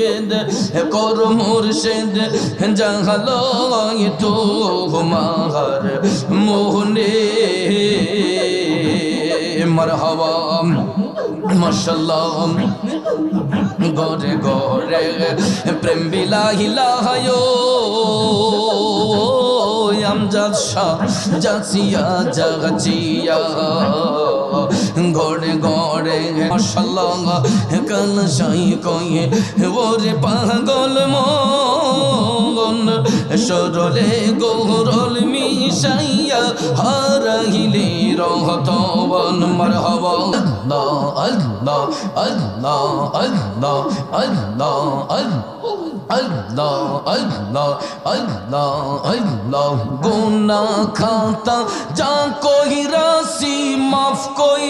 মুরিদ কর মুর্শিদ জাহালো তোমার মোহনে। মারহাবা, মাশাল্লাহ, গরে গরে প্রেম বিলাহিলাহায়ো আমজাদ শাহ জাসিয়া জাগচিয়া। গড়ে গড়ে মাশাল্লাহ কাল সাই কয়ে, ওরে পাগল মন, সরলে গৌরল মিশাইয়া হারাইলে রহতবন, মারহাবা আল্লাহ আল্লাহ আল্লাহ আল্লাহ আল্লাহ আল্লাহ আল্লাহ আল্লাহ আল্লাহ গুনা খাতা যা কই রাশি মাফ কই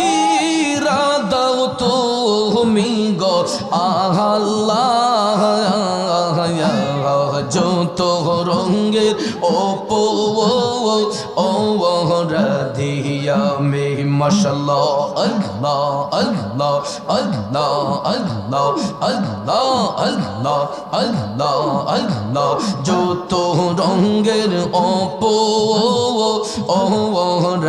ইরাদাও তো মি গো আল্লাহ যত রঙ্গের ওপো ও রাধিয়া মে মশাল্লাহ আল্লাহ আল্লাহ আল্লাহ আল্লাহ আল্লাহ আল্লাহ আল্লাহ আল্লাহ। যত রঙ্গের ওপো ও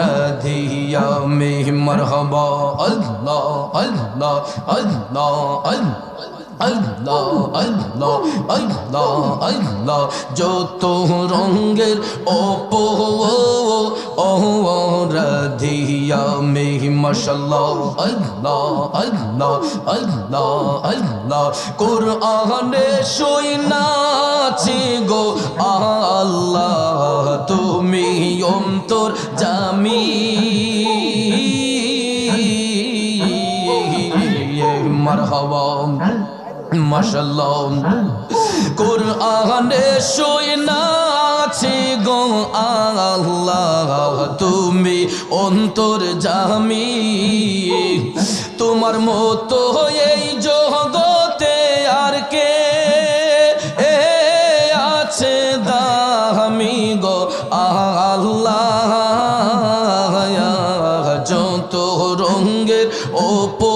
রাধিয়া মে মরহবা, আল্লাহ আল্লাহ আল্লাহ আল্লাহ। আল্লাহ আল্লাহ আল্লাহ যত রঙ্গের ওপো রাধিয়া তুমি অন্তর জামি মারহাবা মাশাল্লাহ কোরআনে শুই নাচি গো আল্লাহ, তুমি অন্তর জামি। তোমার মতো এই জগতে আর কে এ আছে দামি গো আল্লাহ। যত রঙ্গের ওপো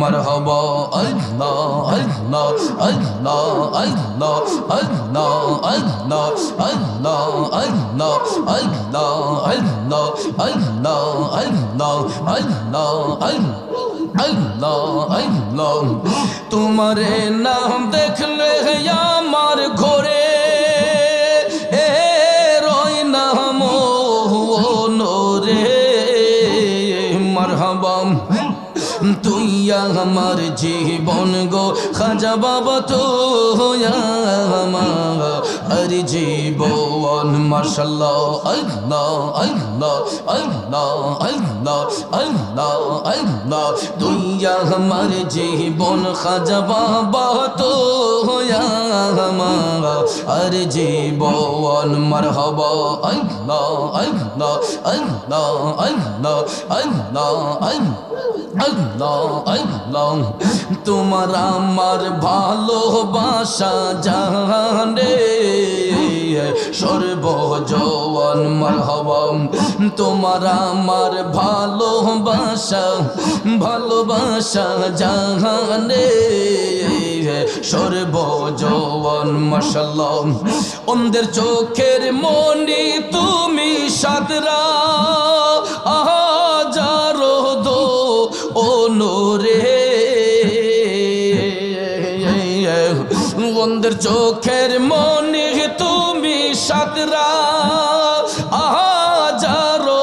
মরহবা আল্লাহ আল্লাহ আল্লাহ আল্লাহ আল্লাহ আল্লাহ আল্লাহ আল্লাহ আল্লাহ আল্লাহ আল্লাহ আল্লাহ আল্লাহ আল্লাহ আল্লাহ তোমারে নাম দেখলে আমার ঘরে আমার জীবন গো খাজা বাবা তো আমার আর জীবন মাশাল্লাহ, আল্লাহ আল্লাহ আল্লাহ আল্লাহ আল্লাহ আল্লাহ। তুই আমার জীবন খাজা বাবা তো আমার আর জীবন মারহাবা, আল্লাহ আল্লাহ আল্লাহ আল্লাহ আল্লাহ আল্লাহ আল্লাহ। তোমার আমার ভালোবাসা জানে সর্বজওয়ান মারহাবাম। তোমার আমার ভালোবাসা ভালোবাসা জাহানে সর্বজওয়ান মাশাল্লাহ অন্ধের চোখের মনি তুমি সাদরা অন্ধের চোখের মনি তুমি সাদরা আহাজারো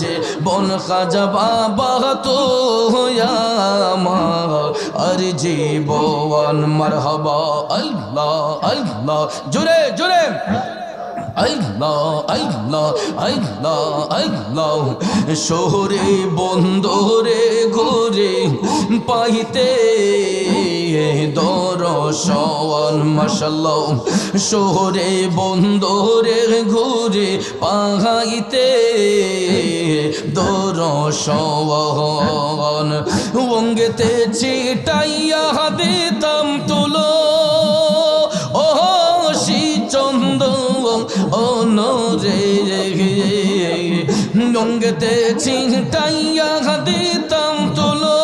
যে বন খাজা বাবা তো আর জীবন মারহাবা, আল্লাহ আল্লাহ। জোরে জোরে। আল্লাহ আল্লাহ আল্লাহ আল্লাহ শহরে, বন্দরে, ঘুরে পাইতে দরশন মশাল্লাহ শহরে, বন্দরে, ঘুরে পাহাইতে দরশন অঙ্গেতে চিটাইয়া দিতাম তুলো। লঙ্গেতে ছিটাইয়া দিতাম তুলো।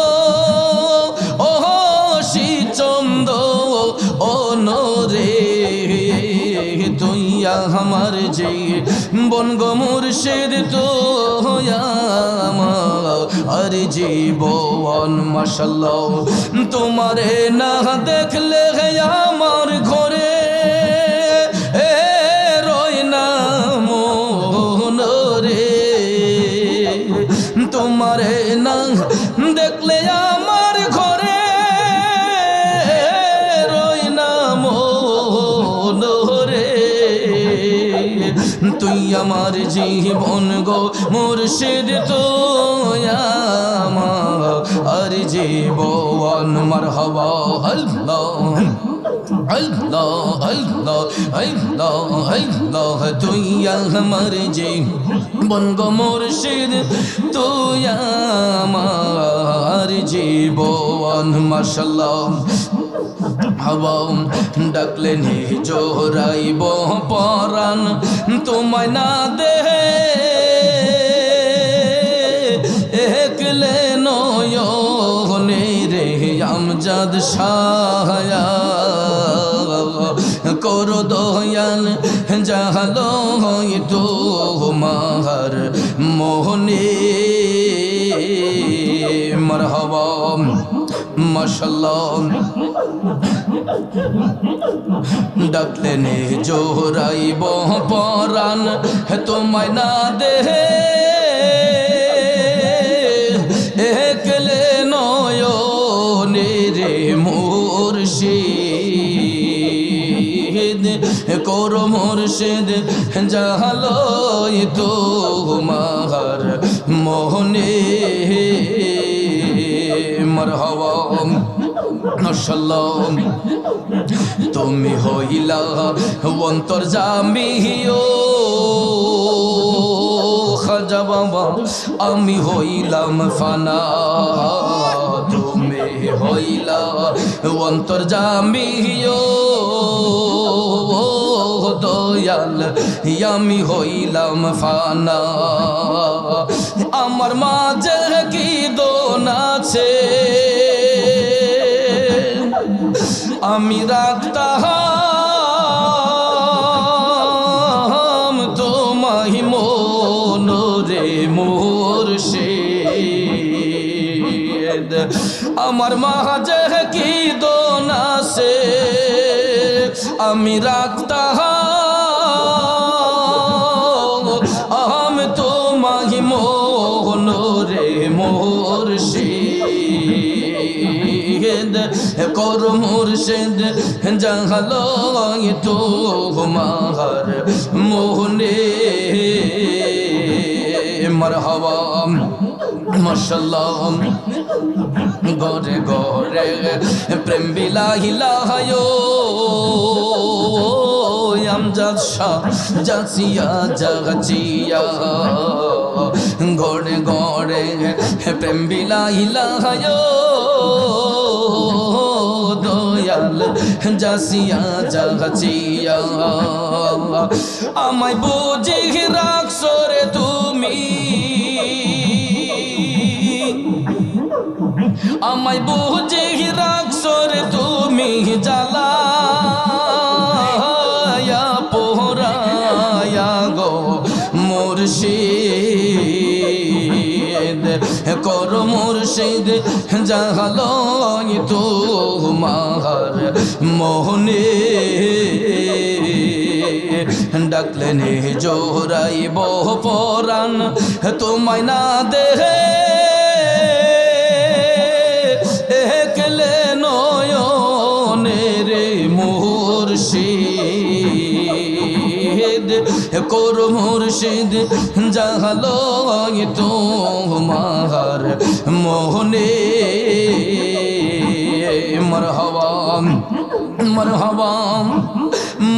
ও চন্দ ও নরে তুই আমার যে বন মুর্শিদ তো আর জীবন মাসাল্লাহ তোমারে না দেখলে আমার ঘরে তোমারে না। দেখলে আমার ঘরে রই না মন রে। তুই আমার জীবন গো মুর্শিদ তো আর জীবন। মারহাবা আল্লাহ। আল্লাহ আল্লাহ আল্লাহ ডাকলে নে পরাণ তোমায় না দে একলে নয়নে রে আমজাদ সাহায়া। দয়াল জাহালো তো মাহার মোহনে। মরহবা, মাশাল্লাহ। ডাকলে নে জোরাইব পরাণ, তোমায় না দে একলে নয়নে রে মুর্শিদ। কর মুর্শিদ জাহালো তো মাহার মোহনে। মরহবা, মাশাল্লাহ। তুমি হইলা অন্তর জামিও। খাজা বাবা, আমি হইলাম ফানা। তুমি হইলা অন্তর জামিও। দয়াল, আমি হইলাম ফানা। আমার মাঝে কি দোন আছে? আমি রাখতাম রে মোর আমার মাঝে আমি রাখতাম। আম তোমাহি মোহন রে মোর কর মুর্শিদ জাহালো তো মাহার মোহনে। মরহবা, মাশাল্লাহ। গরে গরে প্রেম বিলাহিলাহায়ো আমজাদ শাহ জাসিয়া জাগচিয়া। গড়ে গড়ে, প্রেম বিলাহিলাহায়ো দয়াল জাসিয়া জাগচিয়া। আমায় বুঝি রাখছো রে তুমি আমায় বুঝে রাখছো রে তুমি জ্বালা পোহরায়া গো মুর্শিদ। কর মুর্শিদ জাহালো তো মাহার মোহনে ডাকলে নে জোরাইব পরাণ, তোমায় না দেহে কর মুর্শিদ জাহালো তো মাহার মোহনে। মরহবা মরহবা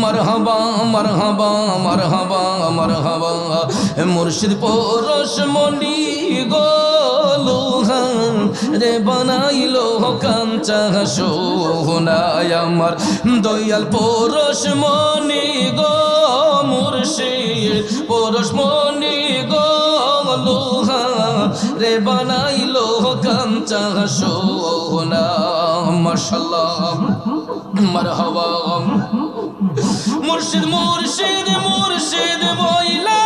মরহবা মরহবা মরহবা মরহবা। মুর্শিদ পরশ মনি গোলুহা রে বানাইলো কাঞ্চা সোনায় আমার। দয়াল পরশ মনি গো মুর্শিদ, পরশ মনি গো লোহা। রে বানাইলো কাঞ্চা সোনা মাশাল্লাহ মারহাবা। মুর্শিদ মুর্শিদ মুর্শিদ বইলা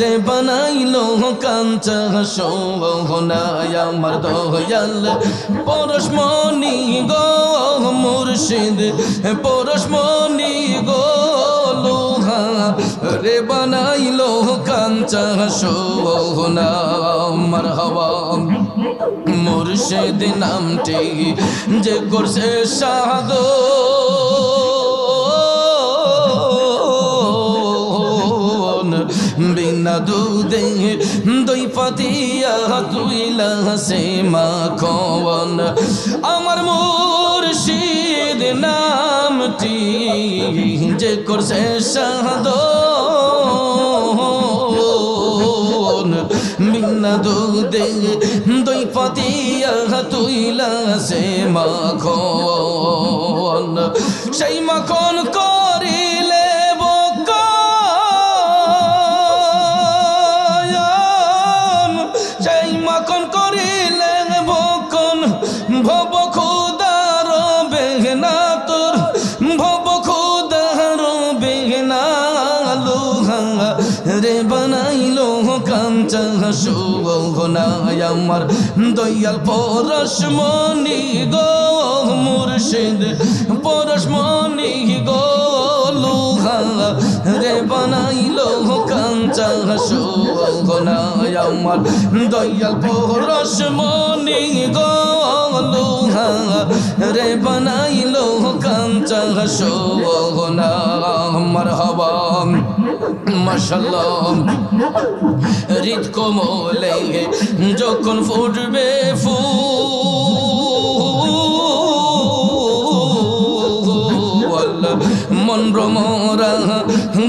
রে বানাইলো কাঞ্চা সোহনায় আমার দয়াল। গো মুর্শিদ পরশমণি গো লোহা। রে বানাইলো কাঞ্চা সোহনা মারহাবা মুর্শিদ নামটি যে করছে সাধো। বিনা দুধে দই পাতিয়া তুইলা সে মাখন। আমার মুর্শিদ নামটি যে করছে সাধো বিনা দুধে দই পাতিয়া তুইলা সে মাখন। সেই মাখন করিলে আমার দয়াল পরশমণি গো মুর্শিদ পরশমণি গো লোহা রে বানাইলো কাঞ্চা শোভনায় আমার দয়াল পরশমণি গো লোহা রে বানাইলো যখন ফুটবে ফুল মন ভ্রমরা,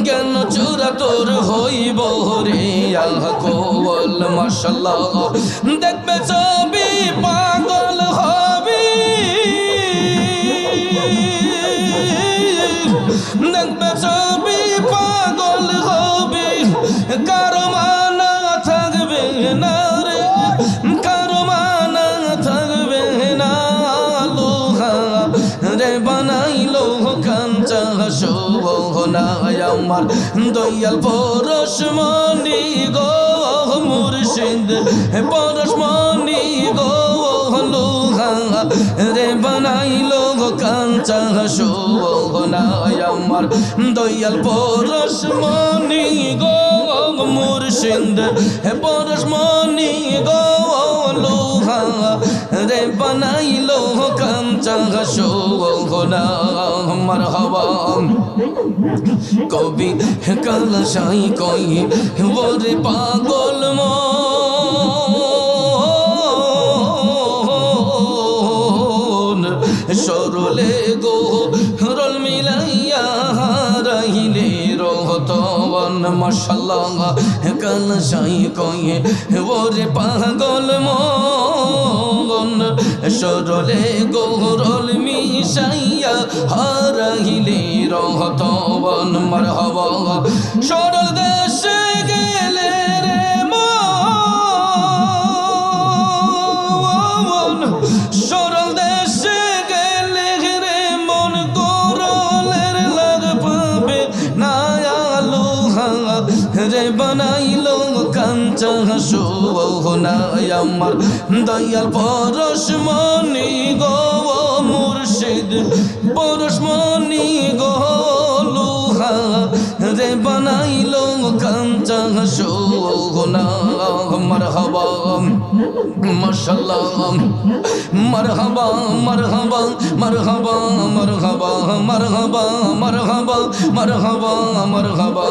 জ্ঞান চূড়া তোর হইব রে। আহ কোল মাশাল্লাহ দেখবে ছবি পাগল আমার দয়াল পরশ মনি গো, মুর্শিদ। পরশ মনি গো লোহা রে বানাইলো কাঞ্চা শোভনায় আমার দয়াল পরশ মনি গো, মুর্শিদ। পরশ মনি গো লোহা রে বানাইলো চাহাসো মারহাবা কবি কালা সাই কই বরে পাগল মন। মশাল্লাহ কালসাই কই ওরে পাগল মন সরলে গো রল মিশাইয়া হারাইলে রহতবন, মারহাবা। সরল দেশে গেলে রে মন সরল শোভনায় আমার দয়াল পরশ মনি গো মুর্শিদ। পরশ মনি গো বানাইলো কাঞ্চা শোভনা মারহাবা, মাশাল্লাহ, মারহাবা মারহাবা মারহাবা মারহাবা মারহাবা মারহাবা মারহাবা মারহাবা।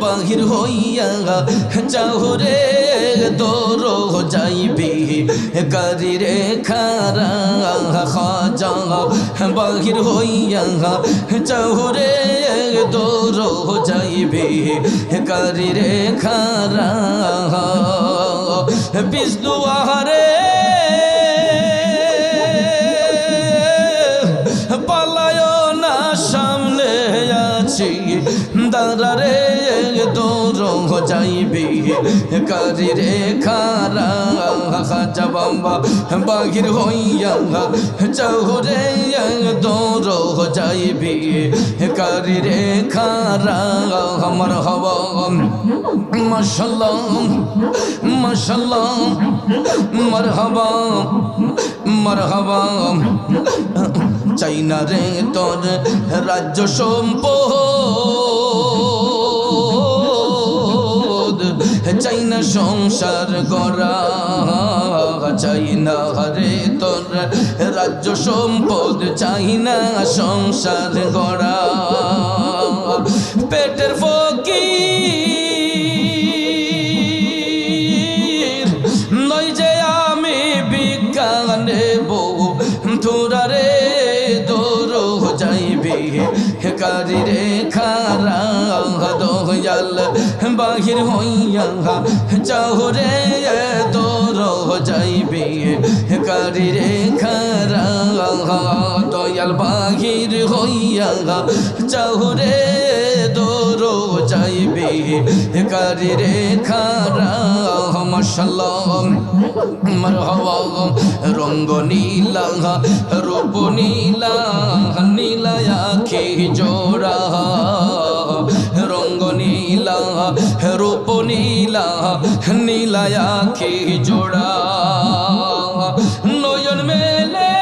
বাহির হইয়া চাহুরে তোর যাইবি। করি রে খারা, খাজা। বাহির হইয়া চৌরে দৌড় যাইবে করি রে খারা বিষ্ণু আহারে। পালায় না, সামনে আছি। দাঁড়ারে দৌড় যাইবে কারি রে খারা খাজা বাম্বা বাহির হইয়া চৌরে দৌড় যাইবে কারি রে খারা, আমার হওয়া মাশাল্লাহ মাশাল্লাহ, মারহাবা মারহাবা। চাই না রে তোর রাজ্য সম্পদ। চাই না সংসার করা চাই না রে তোর রাজ্য সম্পদ চাই না সংসার গড়া। পেটের ফকির নই যে আমি দৌড় যাইবে কারি রে দয়াল বাহির হইয়া চাহরে দৌড় যাইবে। কারি রে খারা, দয়াল বাহির হইয়া চাহরে দৌড় যাইবে। কারি রে খারা মশাল্লাহ মারহাবা, রঙ্গ নীলা, রূপ নীলা নীলা আখি জোড়া। রঙ্গ নীলা রূপ নীলা নীলা আখি জোড়া। নয়ন মেলে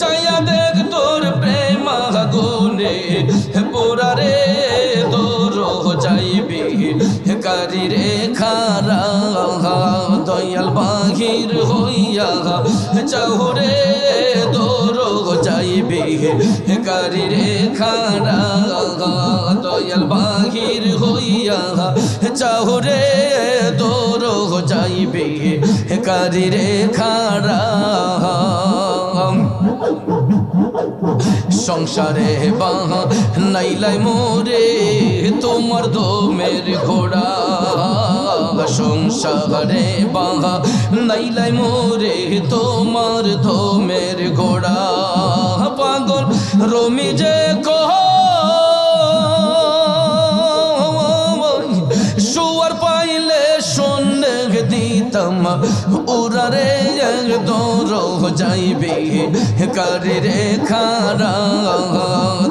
চাইয়া দেখ তোর প্রেম গুনে পুরা রে তোর যাইবি কারি রে খারা, দয়াল বাহির হইয়া। চাহুরে তোর যাইবি কারি রে খারা দয়াল বাহির হইয়া চাহুরে তোর যাইবি কারি রে খারা সংসারে বাহা নাইলাই মোরে তোমার দোমের ঘোড়া। সংসারে বাহা নাইলাই মোরে তোমার ধোমের ঘোড়া। পাগল রমি যে কহ তাম ওরা রে দৌর যাইবে। কারি রে খারা,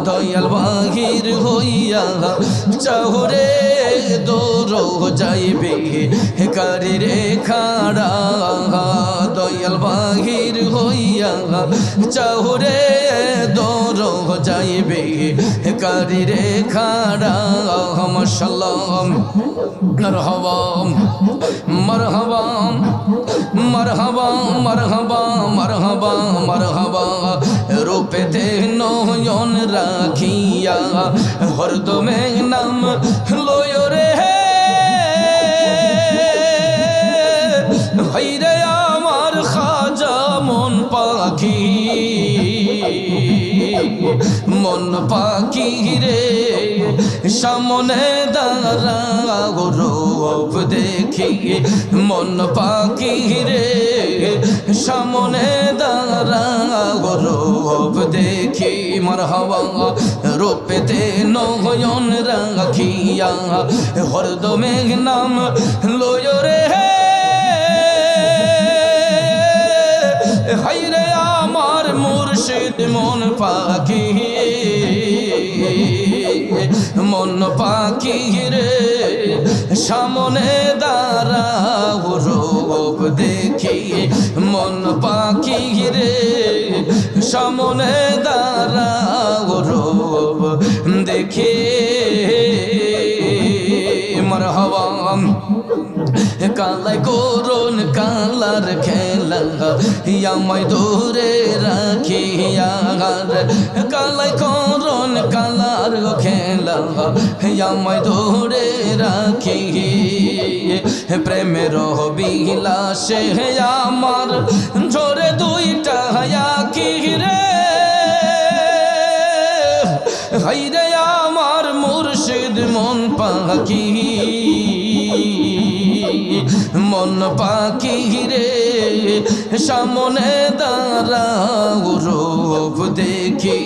দয়াল বাহির হইয়া চাহরে দৌর যাইবে। কারি রে খারা, দয়াল বাহির হইয়া চাহরে দৌর যাইবে। কারি রে খারা মশাল্লাম মরহবাম মরহবাম মারহাবা মারহাবা মারহাবা মারহাবা রূপেতে নয়ন রাখিয়া হরদমে নাম লয় রে হাইরে আমার খাজা মন পাখি মন পাখি রে সামনে দাঁড়া রূপ দেখি, মন পাখি রে। সামনে দাঁড়া রূপ দেখি মার হওয়া রূপেতে নয়ন রাখিয়া, হরদমে নাম লয় রে। হাইরে আমার মুর্শিদ মন পাখি। মন পাখি রে সামনে দাঁড়া রূপ দেখি মন পাখি রে সামনে দাঁড়া রূপ দেখি কালাই করুন কালার খেলা আমায় দূরে রাখিয়া কালাই করুন কালার খেলা আমায় দূরে রাখি প্রেমের বিলাসে আমার ঝরে দুইটা কি রে। হাইরে আমার মুর্শিদ মন পাখি মন পাখি রে সামনে দাঁড়াও, রূপ দেখি।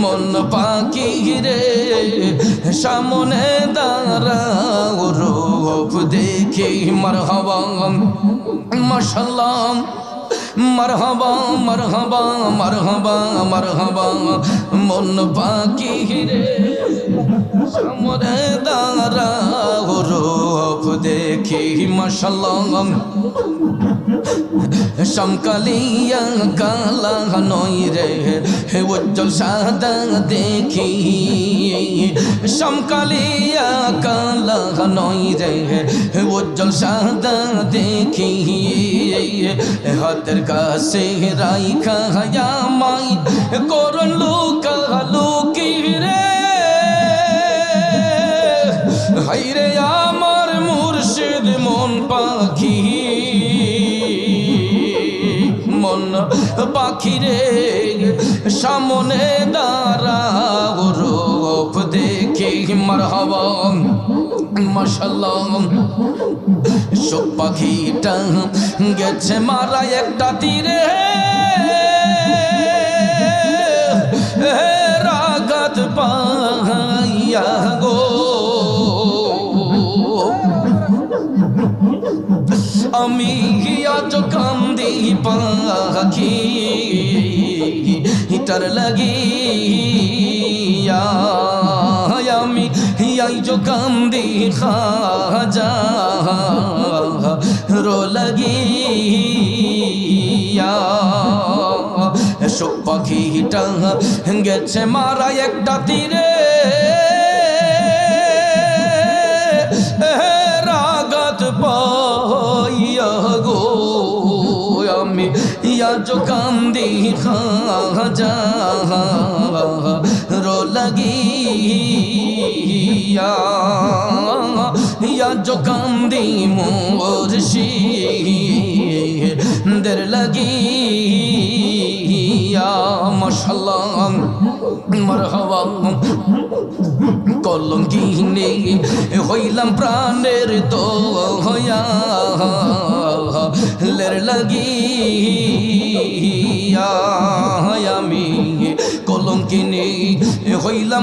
মন পাখি রে সামনে দাঁড়াও, রূপ দেখি। মার হওয়া মাশাল্লাহ মারহাবা মারহাবা মারহাবা মারহাবা। মন পাখি রে, সামনে দাঁড়াও রূপ দেখি মাশাল্লাহ সমকালিয়া কালা নই রে, হে উজ্জ্বল সাদা দেখি। সমকালিয়া কালা নই রে, হে উজ্জ্বল সাদা দেখি। হাতের কাছে রাইখা মাই করন লুকা লুকি রে। হাইরে আমার মুর্শিদ মন পাখি মন পাখি রে। সামনে দাঁড়াও, রূপ দেখি, মারহাবা, মাশাল্লাহ। সব পাখিটা গেছে মারা একটা তীরে। রাগাত পাইয়া গো। আমি আজ কান্দি পাখি হিটার লাগিয়া আইজ কান্দি খাজা রো লাগিয়া। সব পাখিটা গেছে মারা একটা তীরে। রাগাত পাইয়া গো, আমি ইয়া আজ কান্দি খাজা লাগিয়া আজ কান্দি মোরশি দের লাগিয়া মশাল্লাহ মরহবা, কলঙ্কিনে হইলাম প্রাণের তো হইয়া লের লাগিয়া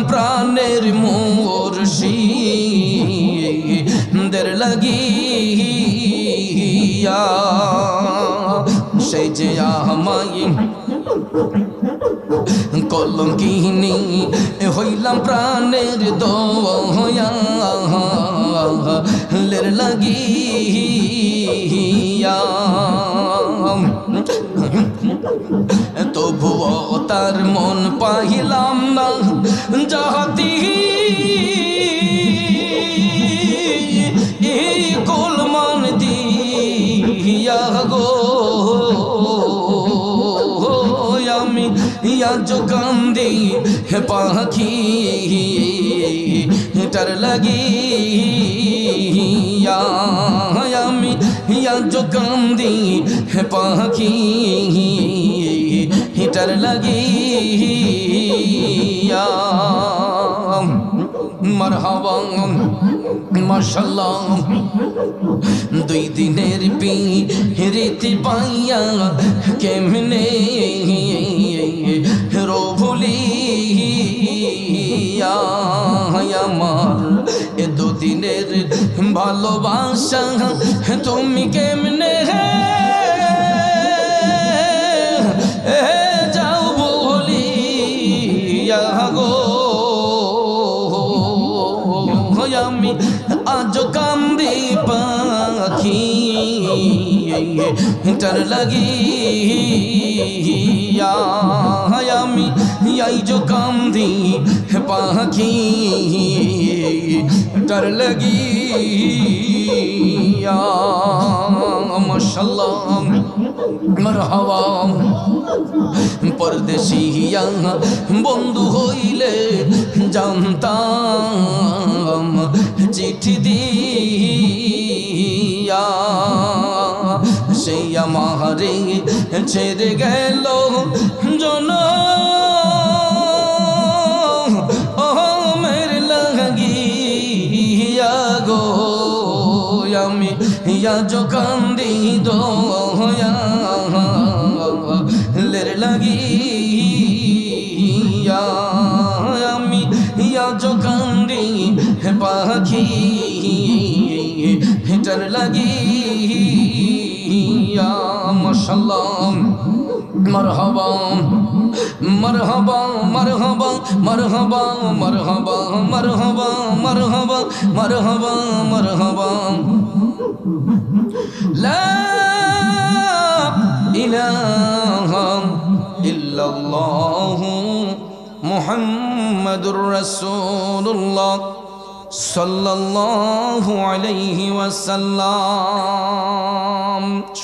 প্রাণের মোরশি দের লাগিয়া। সেই যে আমায় কলঙ্কিনি হইলাম প্রাণের দয়া লের লাগিয়া। তবুও তার মন পাহিলাম না যাহাতি কুলমান দিয়া গো। আজ কান্দি হে পাখি তার লাগি আমি আজ কান্দি হে পাখি হিটার লাগি মারহাবা মাশাল্লাহ দুই দিনের পি রীতি পাইয়া কেমনে ভুলিয়া আমার। এ দুদিনের ভালোবাসা, তুমি কেমনে হে? যাও বলিয়া গো। আমি আজ কান্দি পাখি। হিটার লাগিয়া আমি ইয়াই যো কাম দি পাখি। ডর লাগিয়া, মাশাল্লাহ, মারহাবা। পরদেশিয়া বন্ধু হইলে জানতাম, চিঠি দিয়া গিয়া সেই আমারে ছেড়ে গেল জন ও মেরে লাগিয়া গো আমি ইয়া जो কান্দি দোয়া লের লাগিয়া আমি ইয়া जो কান্দি পাখি হেটার ইয়া মাশাল্লাহ মারহাবা মারহাবা মারহাবা মারহাবা মারহাবা মারহাবা মারহাবা মারহাবা মারহাবা। লা ইলাহা ইল্লাল্লাহ মুহাম্মাদুর রাসূলুল্লাহ সাল্লাল্লাহু